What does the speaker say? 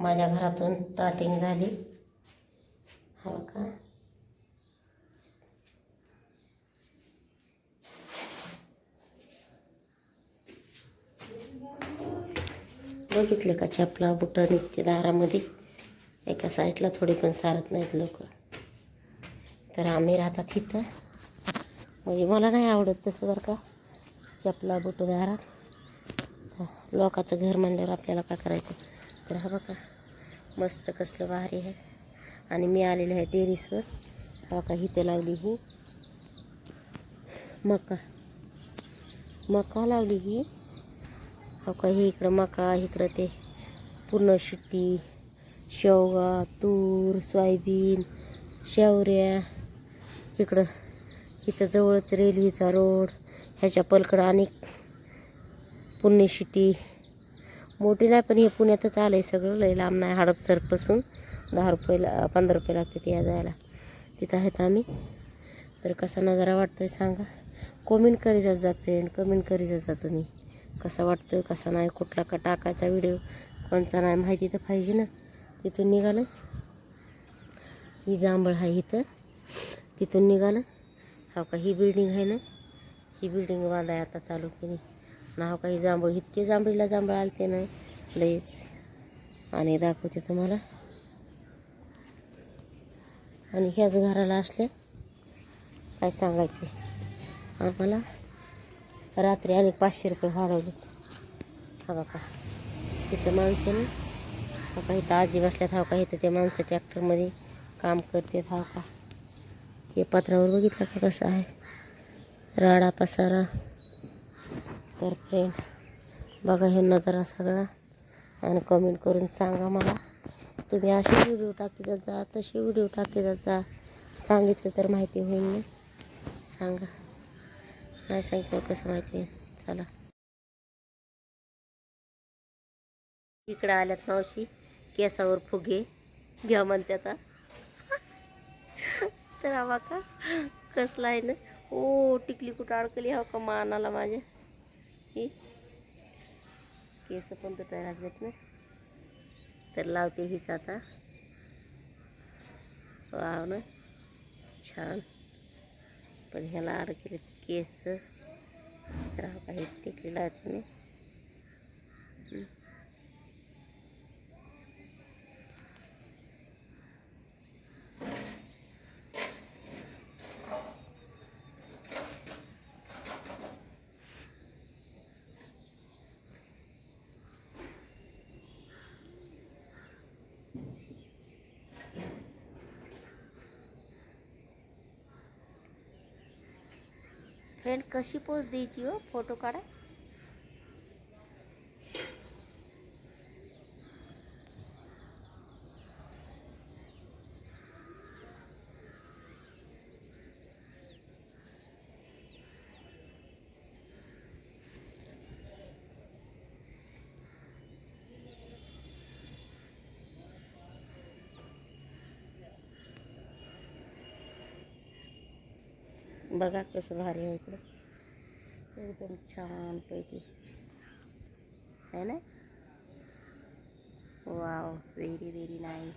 माझ्या घरातून स्टार्टिंग झाली. हा का? बघितलं का चपला बुटं निघते दारामध्ये? एका साईडला थोडी पण सारत नाहीत लोक. तर आम्ही राहतात तिथं म्हणजे मला नाही आवडत तसं बरं का. चपला बुटं दारात. लोकाचं घर म्हणल्यावर आपल्याला काय करायचं? तर हा बघा. मस्त कसलं भारी आहे. आणि मी आलेले आहे टेरिसवर. हा का इथं लावली ही. मका. मका लावली ही. हो का हे इकडं मका इकडं ते पूर्ण शिट्टी शेवगा तूर सोयाबीन शेवऱ्या. इकडं इथं जवळच रेल्वेचा रोड ह्याच्या पलकडं अनेक पुण्यशिटी मोठी नाही पण हे पुण्यातच आलं आहे सगळं. लय लांब नाही हडपसरपासून दहा रुपयेला पंधरा रुपये लागते ते या जायला. तिथं आहेत आम्ही. तर कसा नजारा वाटतो आहे सांगा. कमेंट करीत जा फ्रेंड कमेंट करीत जा तुम्ही. कसा वाटतोय कसा नाही कुठला का टाकायचा व्हिडिओ कोणचा नाही माहिती तर पाहिजे ना. तिथून निघालं. ही जांभळ आहे इथं. तिथून निघालं. हो का ही बिल्डिंग आहे ना. ही बिल्डिंग बांधाय आता चालू केली. नाव काही का जांभूळ इतके जांभळीला जांभळ आलते ना लईच. आणि दाखवते तुम्हाला. आणि ह्याच घराला असले काय सांगायचे? आम्हाला रात्री आणि पाचशे रुपये वाढवले. हा बाका तिथं माणसं हा का इथं आजी बसल्यात हा का इथं ते माणसं ट्रॅक्टरमध्ये काम करते हा का? हे पत्रावर बघितलं का कसं आहे? राडा पसारा. तर फ्रेंड बघा हे नजारा सगळा आणि कमेंट करून सांगा मला. तुम्ही असे व्हिडिओ टाकीत जा तसे व्हिडिओ टाकीत जा. सांगितलं तर माहिती होईल ना. सांगा. नाही सांगितलं कसं माहिती होईल? चला. इकडं आल्यात मावशी. केसावर फुगे. घ्या म्हणते आता. तर आवा का? कसला आहे ना? ओ टिकली कुठं अडकली? हवा का मानाला माझ्या? की केस पण तुटायला लागलेत ना. तर लावते हीच आता. वाव ना छान. पण ह्याला अडकले केस. तर हा काही टिकली लावते मी ફ્રેન્ડ કશી પોઝ દેજો ફોટો કાઢા बघा कसं भारी आहे इकडं. एकदम छान पैकी है ना? Wow very very nice